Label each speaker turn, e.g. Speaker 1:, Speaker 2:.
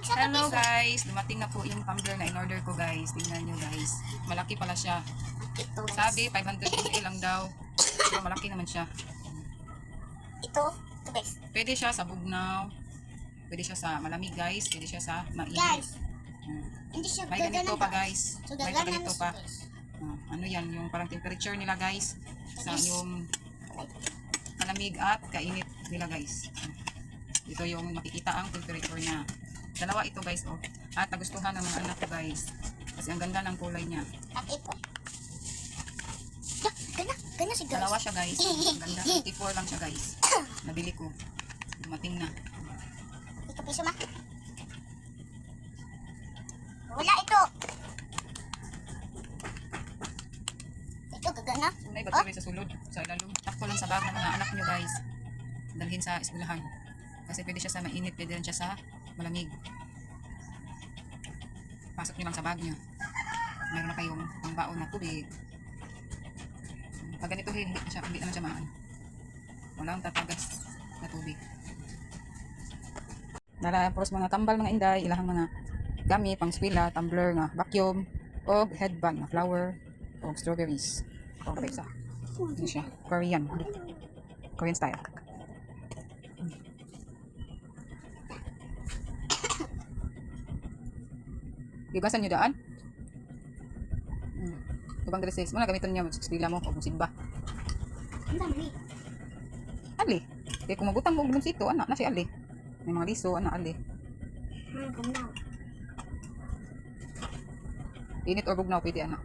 Speaker 1: Hello guys, dumating na po yung tumbler na in-order ko guys. Tingnan nyo guys. Malaki pala siya. Sabi 500 ml lang daw. Pero malaki naman siya.
Speaker 2: Ito. Ito guys.
Speaker 1: Pwede siya sa bugnaw. Pwede siya sa malamig guys. Pwede siya sa mainit.
Speaker 2: Guys.
Speaker 1: Hmm.
Speaker 2: Hindi siya
Speaker 1: May ganito pa guys.
Speaker 2: So
Speaker 1: May ganito pa. Ah, ano yan, yung parang temperature nila guys. Sa yung malamig at kainit nila guys. Ito yung makikita ang temperature niya. Dalawa ito guys oh. At nagustuhan ng mga anak ko guys. Kasi ang ganda ng kulay niya.
Speaker 2: At ito. Ya, gana. Gana si guys.
Speaker 1: Dalawa siya guys. Ang ganda. 54 lang siya guys. Nabili ko. Dumating na.
Speaker 2: Ito piso ma. Wala ito. Ito gagana.
Speaker 1: May battery sa sulod. Sa ilalong. Takpo lang sa bag ng mga anak nyo guys. Dalhin sa eskwelahan. Kasi pwede siya sa mainit. Pwede rin siya sa malamig. Pasok nyo lang sa bag nyo. Meron na kayong pangbaon na tubig. Pag ganito hindi, na siya, hindi naman siya maan. Walang tatagas na tubig. Nara pros mga tambal mga inday, ilahang mga gamit pang spila, tumbler nga vacuum, o headband nga flower, o strawberries. O kapit sa. Ano siya? Korean. Korean style. Gigasan nyo daan? Hmm. Ibang dresses. Muna gamitin niya magsispila mo o simba.
Speaker 2: Ang dami.
Speaker 1: Ali. Kaya kung magutang mo belum sito, anak na si Ali. May mga liso, anak Ali. Init or bugnaw, pwede anak.